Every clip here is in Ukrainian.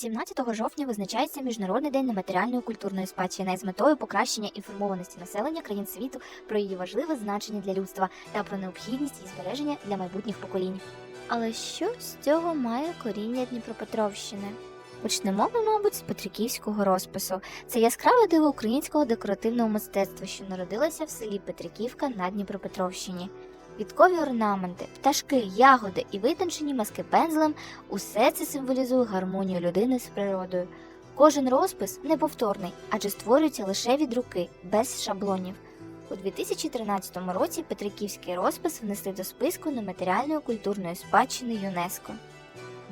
17 жовтня визначається Міжнародний день нематеріальної культурної спадщини з метою покращення інформованості населення країн світу про її важливе значення для людства та про необхідність її збереження для майбутніх поколінь. Але що з цього має коріння Дніпропетровщини? Почнемо ми, мабуть, з Петриківського розпису. Це яскраве диво українського декоративного мистецтва, що народилося в селі Петриківка на Дніпропетровщині. Квіткові орнаменти, пташки, ягоди і витончені маски пензлем усе це символізує гармонію людини з природою. Кожен розпис неповторний, адже створюється лише від руки, без шаблонів. У 2013 році Петриківський розпис внесли до списку нематеріальної культурної спадщини ЮНЕСКО.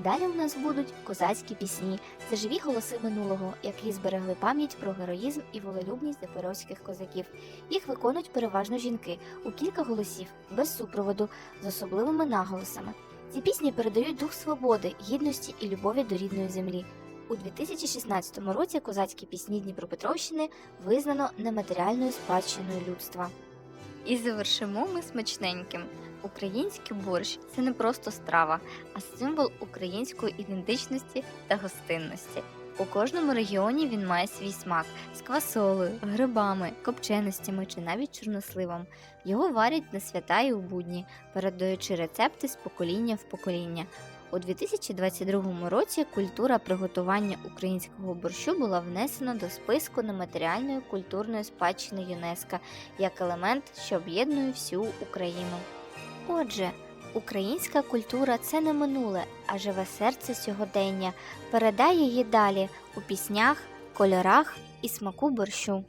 Далі у нас будуть козацькі пісні. Це живі голоси минулого, які зберегли пам'ять про героїзм і волелюбність запорозьких козаків. Їх виконують переважно жінки у кілька голосів, без супроводу, з особливими наголосами. Ці пісні передають дух свободи, гідності і любові до рідної землі. У 2016 році козацькі пісні Дніпропетровщини визнано нематеріальною спадщиною людства. І завершимо ми смачненьким. Український борщ це не просто страва, а символ української ідентичності та гостинності. У кожному регіоні він має свій смак з квасолею, грибами, копченостями чи навіть чорносливом. Його варять на свята і у будні, передаючи рецепти з покоління в покоління. У 2022 році культура приготування українського борщу була внесена до списку нематеріальної культурної спадщини ЮНЕСКО як елемент, що об'єднує всю Україну. Отже, українська культура це не минуле, а живе серце сьогодення. Передай її далі у піснях, кольорах і смаку борщу.